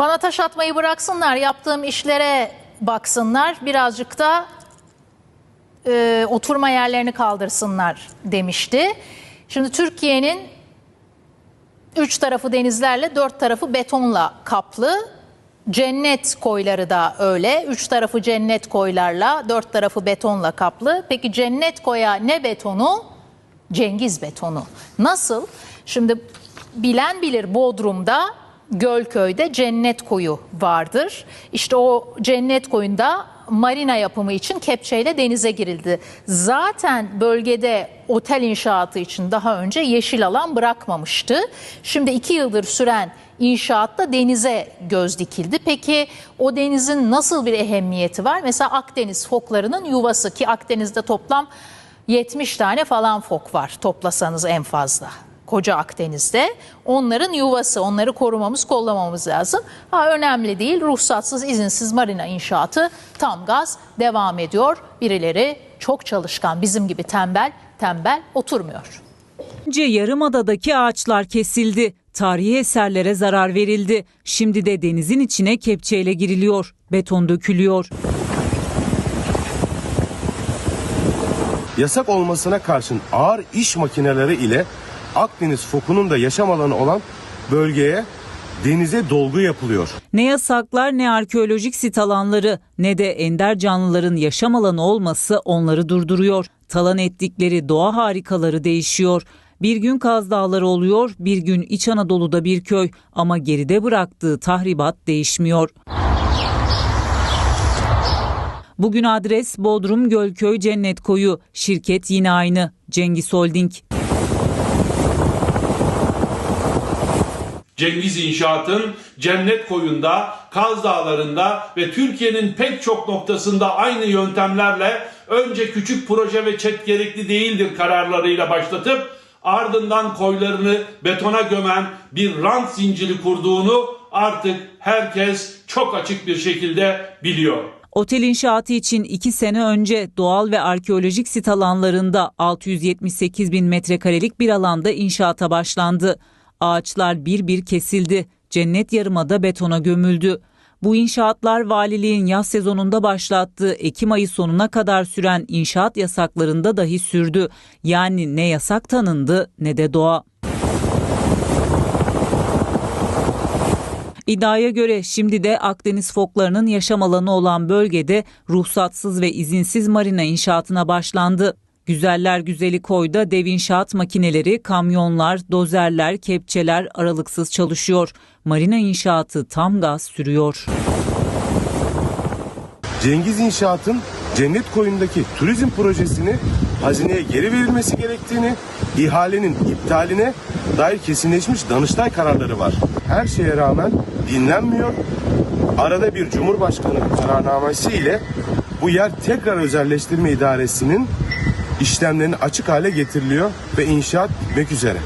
Bana taş atmayı bıraksınlar, yaptığım işlere baksınlar, birazcık da e, oturma yerlerini kaldırsınlar demişti. Şimdi Türkiye'nin üç tarafı denizlerle, dört tarafı betonla kaplı. Cennet koyları da öyle. Üç tarafı cennet koylarla, dört tarafı betonla kaplı. Peki cennet koya ne betonu? Cengiz betonu. Nasıl? Şimdi bilen bilir Bodrum'da Gölköy'de cennet koyu vardır. İşte o cennet koyunda marina yapımı için kepçeyle denize girildi. Zaten bölgede otel inşaatı için daha önce yeşil alan bırakmamıştı. Şimdi iki yıldır süren inşaatta denize göz dikildi. Peki o denizin nasıl bir ehemmiyeti var? Mesela Akdeniz foklarının yuvası ki Akdeniz'de toplam 70 tane falan fok var toplasanız en fazla. Koca Akdeniz'de onların yuvası, onları korumamız, kollamamız lazım. Ha önemli değil, ruhsatsız, izinsiz marina inşaatı tam gaz devam ediyor. Birileri çok çalışkan, bizim gibi tembel, tembel oturmuyor. Önce Yarımada'daki ağaçlar kesildi. Tarihi eserlere zarar verildi. Şimdi de denizin içine kepçeyle giriliyor. Beton dökülüyor. yasak olmasına karşın ağır iş makineleri ile Akdeniz fokunun da yaşam alanı olan bölgeye denize dolgu yapılıyor. Ne yasaklar ne arkeolojik sit alanları ne de ender canlıların yaşam alanı olması onları durduruyor. Talan ettikleri doğa harikaları değişiyor. Bir gün Kaz Dağları oluyor, bir gün İç Anadolu'da bir köy ama geride bıraktığı tahribat değişmiyor. Bugün adres Bodrum Gölköy Cennet Koyu. Şirket yine aynı. Cengiz Holding. Cengiz İnşaat'ın Cennet Koyu'nda, Kaz Dağları'nda ve Türkiye'nin pek çok noktasında aynı yöntemlerle önce küçük proje ve çet gerekli değildir kararlarıyla başlatıp ardından koylarını betona gömen bir rant zinciri kurduğunu artık herkes çok açık bir şekilde biliyor. Otel inşaatı için 2 sene önce doğal ve arkeolojik sit alanlarında 678 bin metrekarelik bir alanda inşaata başlandı. Ağaçlar bir bir kesildi. Cennet Yarımada betona gömüldü. Bu inşaatlar valiliğin yaz sezonunda başlattığı Ekim ayı sonuna kadar süren inşaat yasaklarında dahi sürdü. Yani ne yasak tanındı ne de doğa. İddiaya göre şimdi de Akdeniz foklarının yaşam alanı olan bölgede ruhsatsız ve izinsiz marina inşaatına başlandı. Güzeller güzeli koyda dev inşaat makineleri, kamyonlar, dozerler, kepçeler aralıksız çalışıyor. Marina inşaatı tam gaz sürüyor. Cengiz İnşaat'ın Cennet Koyu'ndaki turizm projesini hazineye geri verilmesi gerektiğini, ihalenin iptaline dair kesinleşmiş Danıştay kararları var. Her şeye rağmen dinlenmiyor. Arada bir Cumhurbaşkanı kararnamesi ile bu yer tekrar özelleştirme idaresinin işlemlerini açık hale getiriliyor ve inşaat bitmek üzere.